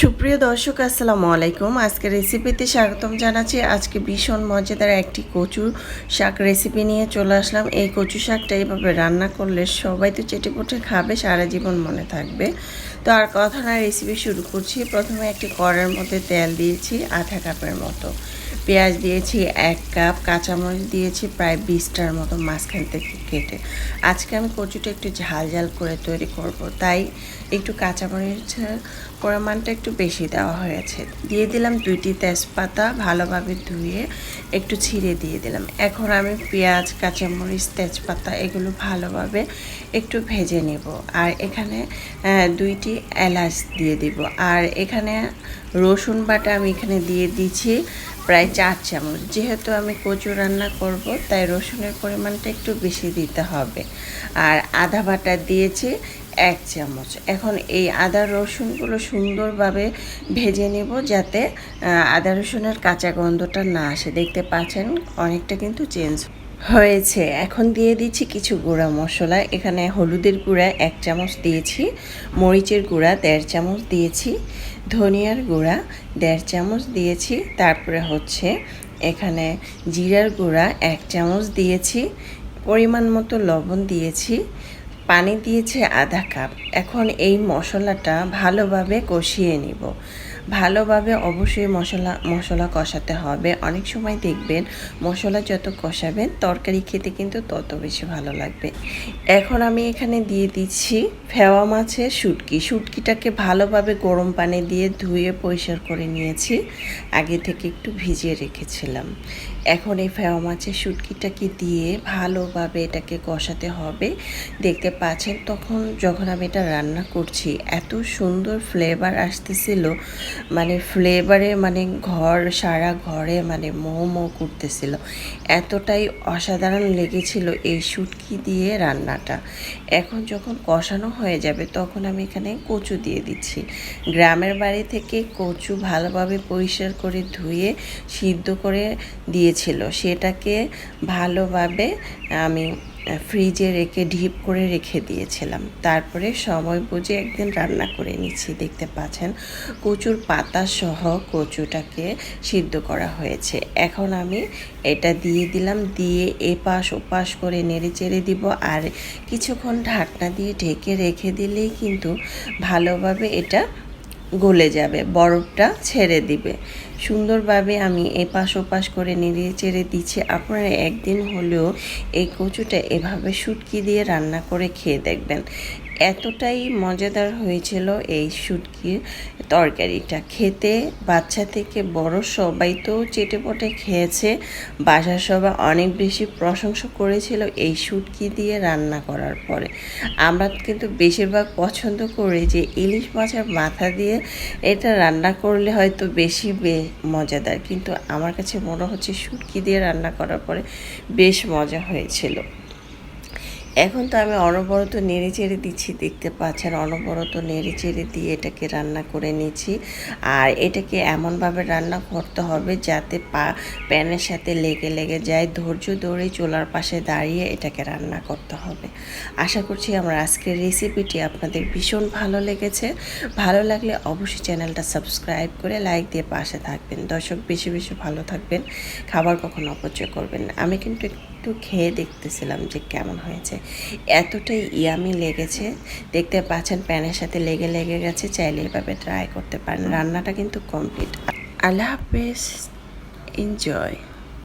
সুপ্রিয় দর্শক, আসসালামু আলাইকুম। আজকে রেসিপিতে স্বাগতম জানাচ্ছি। আজকে ভীষণ মজাদার একটি কচু শাক রেসিপি নিয়ে চলে আসলাম। এই কচু শাকটা এইভাবে রান্না করলে সবাই তো চেটে পুটে খাবে, সারা জীবন মনে থাকবে। তো আর কথা না রেসিপি শুরু করছি। প্রথমে একটি কড়ার মধ্যে তেল দিয়েছি, আধা কাপের মতো। পেঁয়াজ দিয়েছি, এক কাপ। কাঁচামরিচ দিয়েছি, প্রায় বিশটার মতো মাঝখান থেকে কেটে। আজকে আমি কচুটা একটু ঝাল ঝাল করে তৈরি করব। তাই একটু কাঁচামরিচের পরিমাণটা একটু বেশি দেওয়া হয়েছে। দিয়ে দিলাম দুইটি তেজপাতা ভালোভাবে ধুয়ে একটু ছিঁড়ে দিয়ে দিলাম। এখন আমি পেঁয়াজ, কাঁচামরিচ, তেজপাতা এগুলো ভালোভাবে একটু ভেজে নেব। আর এখানে দুইটি এলাচ দিয়ে দিব। আর এখানে রসুন বাটা আমি এখানে দিয়ে দিচ্ছি প্রায় চার চামচ। যেহেতু আমি কচু রান্না করব, তাই রসুনের পরিমাণটা একটু বেশি দিতে হবে। আর আদা বাটা দিয়েছি এক চামচ। এখন এই আদা রসুনগুলো সুন্দরভাবে ভেজে নেব যাতে আদা রসুনের কাঁচা গন্ধটা না আসে। দেখতে পাচ্ছেন অনেকটা কিন্তু চেঞ্জ হয়েছে। এখন দিয়ে দিচ্ছি কিছু গুঁড়া মশলা। এখানে হলুদের গুঁড়া এক চামচ দিয়েছি, মরিচের গুঁড়া দেড় চামচ দিয়েছি, ধনিয়ার গুঁড়া দেড় চামচ দিয়েছি, তারপরে হচ্ছে এখানে জিরার গুঁড়া এক চামচ দিয়েছি, পরিমাণ মতো লবণ দিয়েছি পানি দিয়েছে আধা কাপ। এখন এই মশলাটা ভালোভাবে কষিয়ে নিব। ভালোভাবে অবশ্যই মশলা মশলা কষাতে হবে। অনেক সময় দেখবেন মশলা যত কষাবেন, তরকারি খেতে কিন্তু তত বেশি ভালো লাগবে। এখন আমি এখানে দিয়ে দিচ্ছি ফেওয়া মাছের শুটকি। শুটকিটাকে ভালোভাবে গরম পানি দিয়ে ধুয়ে পরিষ্কার করে নিয়েছি। আগে থেকে একটু ভিজিয়ে রেখেছিলাম। এখন এই ফেওয়া মাছের শুটকিটাকে দিয়ে ভালোভাবে এটাকে কষাতে হবে। দেখতে পাচ্ছেন, তখন যখন আমি এটা রান্না করছি, এত সুন্দর ফ্লেভার আসতেছিল। মানে ফ্লেভারে মানে ঘর, সারা ঘরে মানে মো মো করতেছিল। এতটাই অসাধারণ লেগেছিল এই শুটকি দিয়ে রান্নাটা। এখন যখন কষানো হয়ে যাবে, তখন আমি এখানে কচু দিয়ে দিচ্ছি। গ্রামের বাড়ি থেকে কচু ভালোভাবে পরিষ্কার করে ধুয়ে, সিদ্ধ করে দিয়েছিল। সেটাকে ভালোভাবে আমি ফ্রিজে রেখে, ঢিপ করে রেখে দিয়েছিলাম। তারপরে সময় বুঝে একদিন রান্না করে নিচ্ছি। দেখতে পাচ্ছেন, কচুর পাতা সহ কচুটাকে সিদ্ধ করা হয়েছে। এখন আমি এটা দিয়ে দিলাম, দিয়ে এপাশ ওপাশ করে নেড়ে চেড়ে দিব। আর কিছুক্ষণ ঢাকনা দিয়ে ঢেকে রেখে দিলেই কিন্তু ভালোভাবে এটা গলে যাবে, বরফটা ছেড়ে দিবে। সুন্দরভাবে আমি এপাশ ওপাশ করে নিয়ে চেড়ে দিচ্ছি। আপনারা একদিন হলেও এই কচুটা এভাবে শুটকি দিয়ে রান্না করে খেয়ে দেখবেন। এতটাই মজাদার হয়েছিল এই শুটকির তরকারিটা। খেতে বাচ্চা থেকে বড় সবাই তো চেটেপটে খেয়েছে। বাসার সবাই অনেক বেশি প্রশংসা করেছিল এই শুটকি দিয়ে রান্না করার পরে। আমরা কিন্তু বেশিরভাগ পছন্দ করি যে ইলিশ মাছের মাথা দিয়ে এটা রান্না করলে হয়তো বেশি বে- মজাদার, কিন্তু আমার কাছে মনে হচ্ছে শুটকি দিয়ে রান্না করার পরে বেশ মজা হয়েছিল। এখন তো আমি অনবরত নেড়ে চেড়ে দিচ্ছি, দেখতে পাচ্ছেন অনবরত নেড়ে চেড়ে দিয়ে এটাকে রান্না করে নিচ্ছি। আর এটাকে এমনভাবে রান্না করতে হবে যাতে পা, প্যানের সাথে লেগে লেগে যায়। ধৈর্য ধরে চুলার পাশে দাঁড়িয়ে এটাকে রান্না করতে হবে। আশা করছি আমার আজকের রেসিপিটি আপনাদের ভীষণ ভালো লেগেছে। ভালো লাগলে অবশ্যই চ্যানেলটা সাবস্ক্রাইব করে লাইক দিয়ে পাশে থাকবেন। দর্শক বেশি বেশি ভালো থাকবেন, খাবার কখনো অপচয় করবেন না। আমি কিন্তু একটু খেয়ে দেখতেছিলাম যে কেমন হয়েছে। এতটাই ইয়ামি লেগেছে। দেখতে পাচ্ছেন প্যানের সাথে লেগে লেগে গেছে, চাইলে এভাবে ট্রাই করতে পারেন। রান্নাটা কিন্তু কমপ্লিট আল্লাহ হাফেজ এনজয়